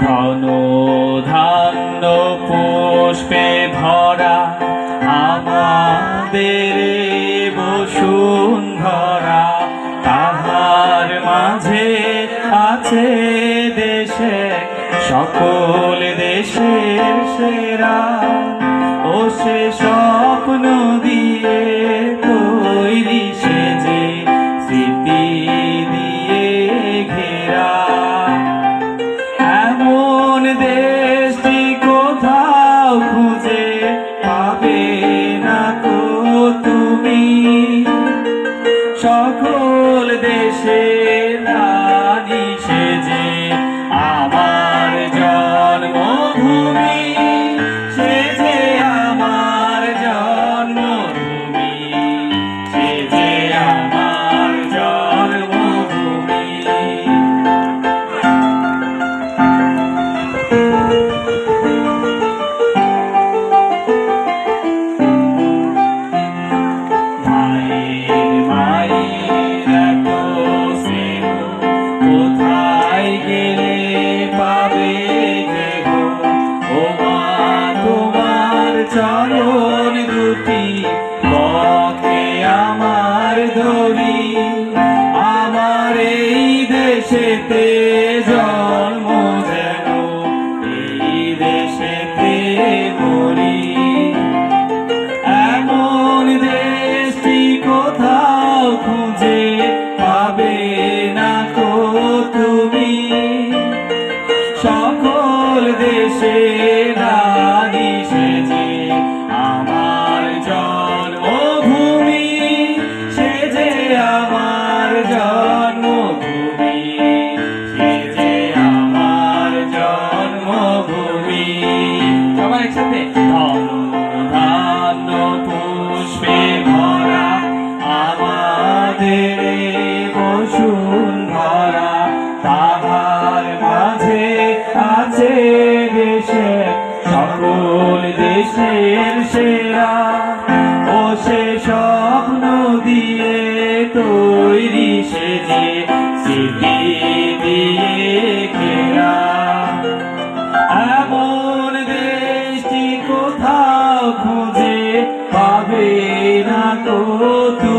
ঘন ধান্য পুষ্পে ভরা তাহার মাঝে দেশে সকল দেশের সেরা। ও সে পথে আমার ধরি আমার এই দেশেতে সবার একসাথে? ধন ধান্য পুষ্পে ভরা আমাদের মাঝে আছে সকল দেশের সেরা। ও সে স্বপ্ন দিয়ে তৈরি と